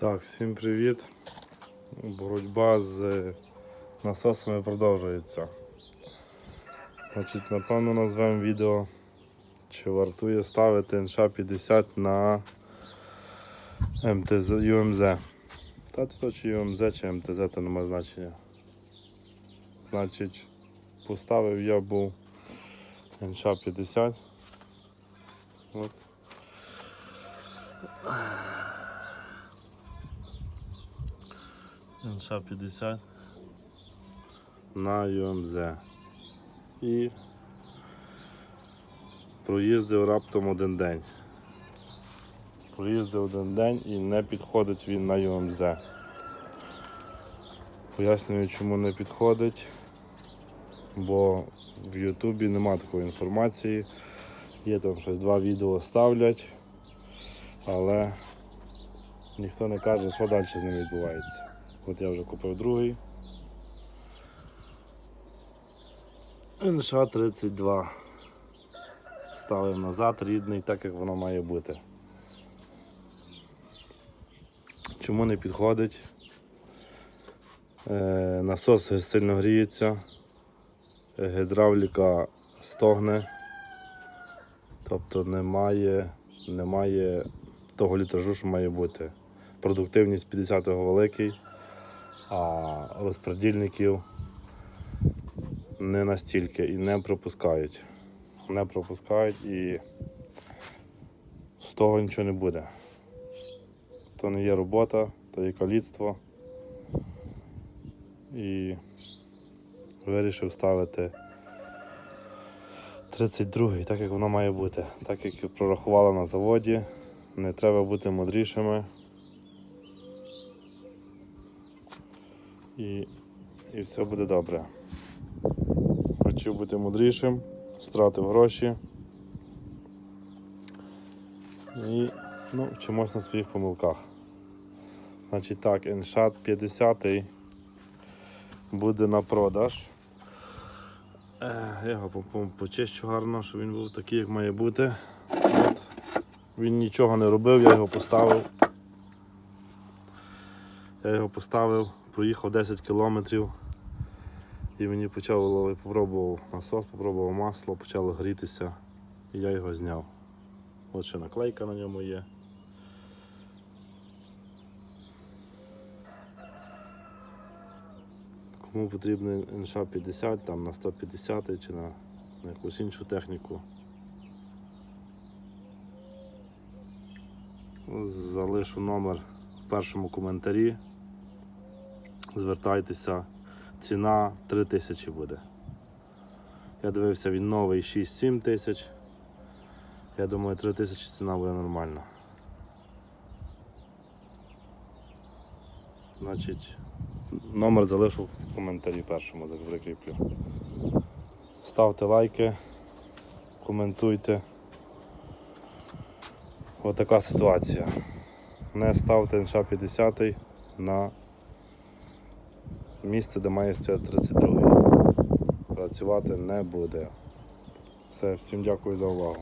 Так, всім привіт. Боротьба з е, насосами продовжується. Значить, напевно, назвемо відео, чи вартує ставити НШ-50 на МТЗ, ЮМЗ. Та то чи ЮМЗ, чи МТЗ, то немає значення. Значить, поставив я був НШ-50. От. НШ-50 на ЮМЗ. І проїздив раптом один день. Проїздив один день і не підходить він на ЮМЗ. Пояснюю, чому не підходить, бо в Ютубі нема такої інформації. Є там щось два відео ставлять, але ніхто не каже, що далі з ним відбувається. От я вже купив другий. НШ-32. Ставив назад рідний, так як воно має бути. Чому не підходить? Е, насос сильно гріється, гідравліка стогне, тобто немає, немає того літражу, що має бути. Продуктивність 50-го великий, а розпредільників не настільки і не пропускають. Не пропускають і з того нічого не буде. То не є робота, то є каліцтво. І вирішив ставити 32-й, так як воно має бути. Так як прорахували на заводі, не треба бути мудрішими. І, і все буде добре. Хотів бути мудрішим, стратив гроші. І ну, вчимось на своїх помилках. Значить так, Еншат 50 буде на продаж. Е, я його по- по- почищу гарно, щоб він був такий, як має бути. От. Він нічого не робив, я його поставив. Я його поставив, проїхав 10 кілометрів і мені почало, я попробував насос, попробував масло, почало грітися і я його зняв. От ще наклейка на ньому є. Кому потрібен НШ 50 там на 150 чи на, на якусь іншу техніку. Залишу номер в першому коментарі. Звертайтеся, ціна 3 тисячі буде. Я дивився, він новий 6-7 тисяч. Я думаю, 3 тисячі ціна буде нормальна. Значить, номер залишу в коментарі першому закріплю. Ставте лайки, коментуйте. Отака ситуація. Не ставте НШ 50 на місце, де має стояти 32. Працювати не буде. Все, всім дякую за увагу.